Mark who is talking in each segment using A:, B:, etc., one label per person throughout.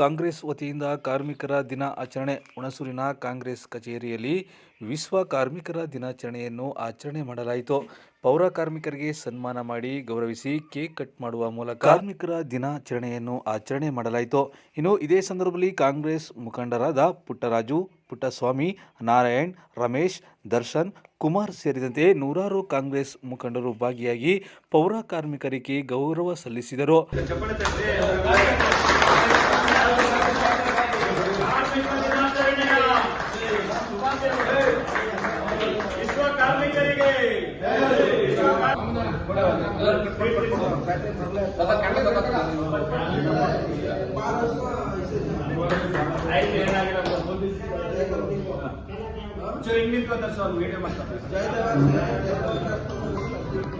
A: ಕಾಂಗ್ರೆಸ್ ವತಿಯಿಂದ ಕಾರ್ಮಿಕರ ದಿನ ಆಚರಣೆ ಹುಣಸೂರಿನ ಕಾಂಗ್ರೆಸ್ ಕಚೇರಿಯಲ್ಲಿ ವಿಶ್ವ ಕಾರ್ಮಿಕರ ದಿನಾಚರಣೆಯನ್ನು ಆಚರಣೆ ಮಾಡಲಾಯಿತು. ಪೌರ ಕಾರ್ಮಿಕರಿಗೆ ಸನ್ಮಾನ ಮಾಡಿ ಗೌರವಿಸಿ ಕೇಕ್ ಕಟ್ ಮಾಡುವ ಮೂಲಕ ಕಾರ್ಮಿಕರ ದಿನಾಚರಣೆಯನ್ನು ಆಚರಣೆ ಮಾಡಲಾಯಿತು. ಇನ್ನು ಇದೇ ಸಂದರ್ಭದಲ್ಲಿ ಕಾಂಗ್ರೆಸ್ ಮುಖಂಡರಾದ ಪುಟ್ಟರಾಜು, ಪುಟ್ಟಸ್ವಾಮಿ, ನಾರಾಯಣ್, ರಮೇಶ್, ದರ್ಶನ್, ಕುಮಾರ್ ಸೇರಿದಂತೆ ನೂರಾರು ಕಾಂಗ್ರೆಸ್ ಮುಖಂಡರು ಭಾಗಿಯಾಗಿ ಪೌರ ಕಾರ್ಮಿಕರಿಗೆ ಗೌರವ ಸಲ್ಲಿಸಿದರು.
B: ವಿಶ್ವ ಕಾರ್ಮಿಕರಿಗೆ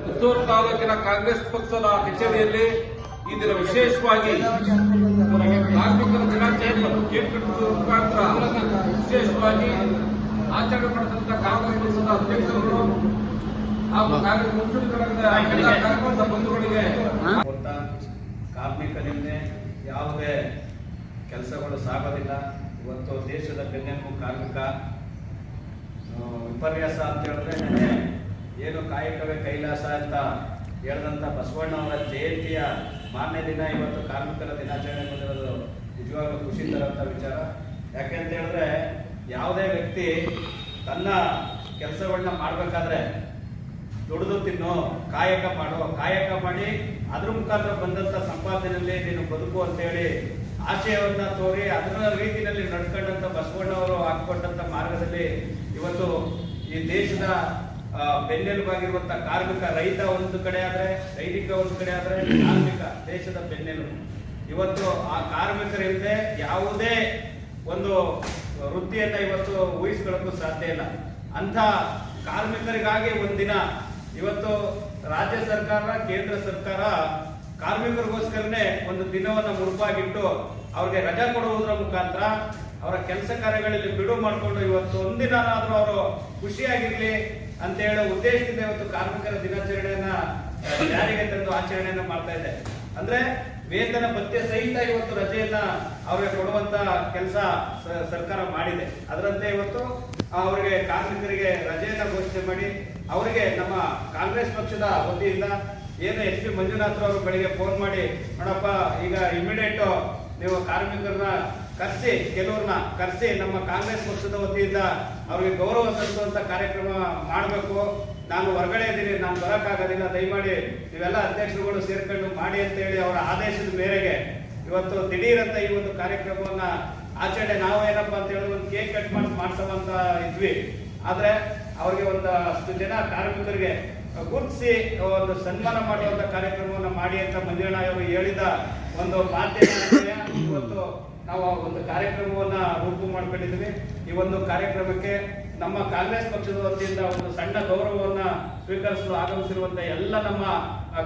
C: ಪುತ್ತೂರು ತಾಲೂಕಿನ ಕಾಂಗ್ರೆಸ್ ಪಕ್ಷದ ಕಚೇರಿಯಲ್ಲಿ ಈ ದಿನ ವಿಶೇಷವಾಗಿ ಕಾರ್ಮಿಕರ ದಿನಾಚರಣೆ ಮುಖಾಂತರ ವಿಶೇಷವಾಗಿ ಆಚರಣೆ ಮಾಡಿದಂತ ಕಾಂಗ್ರೆಸ್ ಪಕ್ಷದ ಅಧ್ಯಕ್ಷರುಗಳು ಹಾಗೂ ಬಂಧುಗಳಿಗೆ
D: ಕಾರ್ಮಿಕರಿಂದ ಯಾವುದೇ ಕೆಲಸಗಳು ಸಾಗೋದಿಲ್ಲ. ಇವತ್ತು ದೇಶದ ಬೆನ್ನೆಲುಬು ಕಾರ್ಮಿಕ ವಿಪರ್ಯಾಸ ಅಂತ ಹೇಳಿದ್ರೆ ಏನು ಕಾಯಕವೇ ಕೈಲಾಸ ಅಂತ ಹೇಳಿದಂಥ ಬಸವಣ್ಣವರ ಜಯಂತಿಯ ಮಾನ್ಯ ದಿನ ಇವತ್ತು ಕಾರ್ಮಿಕರ ದಿನಾಚರಣೆ ಬಂದಿರೋದು ನಿಜವಾಗ್ಲೂ ಖುಷಿ ತರೋಂಥ ವಿಚಾರ. ಯಾಕೆಂತ ಹೇಳಿದ್ರೆ, ಯಾವುದೇ ವ್ಯಕ್ತಿ ತನ್ನ ಕೆಲಸಗಳನ್ನ ಮಾಡಬೇಕಾದ್ರೆ ದುಡಿದು ತಿನ್ನು, ಕಾಯಕ ಮಾಡು. ಕಾಯಕ ಮಾಡಿ ಅದ್ರ ಮುಖಾಂತರ ಬಂದಂತ ಸಂಪಾದನೆಯಲ್ಲಿ ನೀನು ಬದುಕು ಅಂತೇಳಿ ಆಶಯವನ್ನ ತೋರಿ ಅದರ ರೀತಿಯಲ್ಲಿ ನಡ್ಕೊಂಡಂಥ ಬಸವಣ್ಣವರು ಹಾಕೊಂಡಂತ ಮಾರ್ಗದಲ್ಲಿ ಇವತ್ತು ಈ ದೇಶದ ಬೆನ್ನೆಲುಬಾಗಿರುವಂತ ಕಾರ್ಮಿಕ ರೈತ ಒಂದು ಕಡೆ ಆದ್ರೆ ಸೈನಿಕ ಒಂದು ಕಡೆ ಆದ್ರೆ ಕಾರ್ಮಿಕ ದೇಶದ ಬೆನ್ನೆಲುಬು. ಇವತ್ತು ಆ ಕಾರ್ಮಿಕರಿಲ್ಲದೆ ಯಾವುದೇ ಒಂದು ವೃತ್ತಿಯನ್ನ ಇವತ್ತು ಊಹಿಸ್ಕೊಳ್ಳೋಕ್ಕೂ ಸಾಧ್ಯ ಇಲ್ಲ. ಅಂತ ಕಾರ್ಮಿಕರಿಗಾಗಿ ಒಂದಿನ ಇವತ್ತು ರಾಜ್ಯ ಸರ್ಕಾರ, ಕೇಂದ್ರ ಸರ್ಕಾರ ಕಾರ್ಮಿಕರಿಗೋಸ್ಕರನೇ ಒಂದು ದಿನವನ್ನ ಮುಡುಪಾಗಿಟ್ಟು ಅವ್ರಿಗೆ ರಜಾ ಕೊಡುವುದರ ಮುಖಾಂತರ ಅವರ ಕೆಲಸ ಕಾರ್ಯಗಳಲ್ಲಿ ಬಿಡುವು ಮಾಡಿಕೊಂಡು ಇವತ್ತು ಒಂದಿನಾದ್ರೂ ಅವರು ಖುಷಿಯಾಗಿರ್ಲಿ ಅಂತ ಹೇಳೋ ಉದ್ದೇಶದಿಂದ ಇವತ್ತು ಕಾರ್ಮಿಕರ ದಿನಾಚರಣೆಯನ್ನ ಜಾರಿಗೆ ತಂದು ಆಚರಣೆಯನ್ನ ಮಾಡ್ತಾ ಇದೆ ಅಂದ್ರೆ ವೇತನ ಭತ್ಯೆ ಸಹಿತ ಇವತ್ತು ರಜೆಯನ್ನ ಅವ್ರಿಗೆ ಕೊಡುವಂತ ಕೆಲಸ ಸರ್ಕಾರ ಮಾಡಿದೆ. ಅದರಂತೆ ಇವತ್ತು ಅವರಿಗೆ ಕಾರ್ಮಿಕರಿಗೆ ರಜೆಯನ್ನ ಘೋಷಣೆ ಮಾಡಿ, ಅವರಿಗೆ ನಮ್ಮ ಕಾಂಗ್ರೆಸ್ ಪಕ್ಷದ ವತಿಯಿಂದ ಏನು ಎಸ್ ಪಿ ಮಂಜುನಾಥ್ ಅವರು ಬೆಳಿಗ್ಗೆ ಫೋನ್ ಮಾಡಿ, ನೋಡಪ್ಪ, ಈಗ ಇಮಿಡಿಯೇಟ್ ನೀವು ಕಾರ್ಮಿಕರನ್ನ ಕರೆಸಿ ಕೆಲವ್ರನ್ನ ಕರೆಸಿ, ನಮ್ಮ ಕಾಂಗ್ರೆಸ್ ಪಕ್ಷದ ವತಿಯಿಂದ ಅವ್ರಿಗೆ ಗೌರವ ಸಲ್ಲಿಸುವಂತ ಕಾರ್ಯಕ್ರಮ ಮಾಡಬೇಕು. ನಾನು ಹೊರಗಡೆ ಇದ್ದೀನಿ, ನಾನು ಬರೋಕ್ಕಾಗೋದಿಲ್ಲ. ದಯಮಾಡಿ ನೀವೆಲ್ಲ ಅಧ್ಯಕ್ಷರುಗಳು ಸೇರ್ಕೊಂಡು ಮಾಡಿ ಅಂತ ಹೇಳಿ ಅವರ ಆದೇಶದ ಮೇರೆಗೆ ಇವತ್ತು ದಿಢೀರಂತ ಈ ಒಂದು ಕಾರ್ಯಕ್ರಮವನ್ನ ಆಚರಣೆ ನಾವು ಏನಪ್ಪ ಅಂತ ಹೇಳಿದ್ರೆ ಒಂದು ಕೇಕ್ ಕಟ್ ಮಾಡಿ ಮಾಡ್ಸೋವಂತ ಇದ್ವಿ. ಆದ್ರೆ ಅವ್ರಿಗೆ ಒಂದು ಅಷ್ಟು ಜನ ಕಾರ್ಮಿಕರಿಗೆ ಗುರುತಿಸಿ ಒಂದು ಸನ್ಮಾನ ಮಾಡುವಂತ ಕಾರ್ಯಕ್ರಮವನ್ನು ಮಾಡಿ ಅಂತ ಮಂಜುನಾಯ್ ಅವರು ಹೇಳಿದ ಒಂದು ಮಾಧ್ಯಮ ಇವತ್ತು ನಾವು ಒಂದು ಕಾರ್ಯಕ್ರಮವನ್ನ ರೂಪು ಮಾಡ್ಕೊಂಡಿದ್ದೀವಿ. ಈ ಒಂದು ಕಾರ್ಯಕ್ರಮಕ್ಕೆ ನಮ್ಮ ಕಾಂಗ್ರೆಸ್ ಪಕ್ಷದ ವತಿಯಿಂದ ಒಂದು ಸಣ್ಣ ಗೌರವವನ್ನ ಸ್ವೀಕರಿಸಲು ಆಗಮಿಸಿರುವಂತ ಎಲ್ಲ ನಮ್ಮ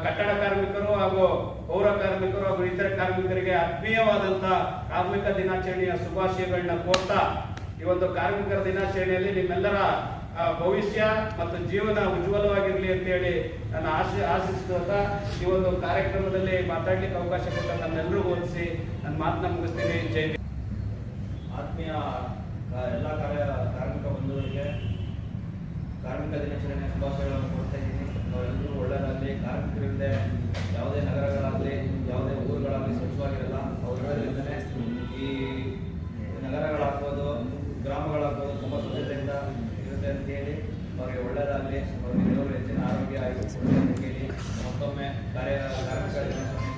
D: ಕಟ್ಟಡ ಕಾರ್ಮಿಕರು ಹಾಗೂ ಪೌರ ಕಾರ್ಮಿಕರು ಹಾಗೂ ಇತರ ಕಾರ್ಮಿಕರಿಗೆ ಆತ್ಮೀಯವಾದಂತಹ ಕಾರ್ಮಿಕ ದಿನಾಚರಣೆಯ ಶುಭಾಶಯಗಳನ್ನ ಕೋರ್ತಾ ಈ ಒಂದು ಕಾರ್ಮಿಕರ ದಿನಾಚರಣೆಯಲ್ಲಿ ನಿಮ್ಮೆಲ್ಲರ ಭವಿಷ್ಯ ಮತ್ತು ಜೀವನ ಉಜ್ವಲವಾಗಿರಲಿ ಅಂತ ಹೇಳಿ ನಾನು ಆಶಿ ಆಶಿಸಿದಂತ ಈ ಒಂದು ಕಾರ್ಯಕ್ರಮದಲ್ಲಿ ಮಾತಾಡ್ಲಿಕ್ಕೆ ಅವಕಾಶ ಕೊಟ್ಟ ನನ್ನೆಲ್ಲರಿಗೂ ಓದಿಸಿ ನನ್ನ ಮಾತನ್ನ ಮುಗಿಸ್ತೀನಿ ಜೈ.
E: ಆತ್ಮೀಯ ಎಲ್ಲ ಕಾರ್ಯ ಕಾರ್ಮಿಕ ಬಂಧುಗಳಿಗೆ ಕಾರ್ಮಿಕ ದಿನಾಚರಣೆ ಶುಭಾಶಯಗಳನ್ನು ಕೊಡ್ತಾ ಇದ್ದೀನಿ ಅವರೆಲ್ಲರೂ ಒಳ್ಳೆಯದಾಗಲಿ ಕಾರ್ಮಿಕರಿಲ್ಲದೆ ಅಂತ ಹೇಳಿ ಅವರಿಗೆ ಒಳ್ಳೆಯದಾಗಲಿ ಅವರಿಗೆ ಹೆಚ್ಚಿನ ಆರೋಗ್ಯ ಆಗಿ ಹೇಳಿ ಮತ್ತೊಮ್ಮೆ ಕಾರ್ಯ ಕಾರ್ಮಿಕ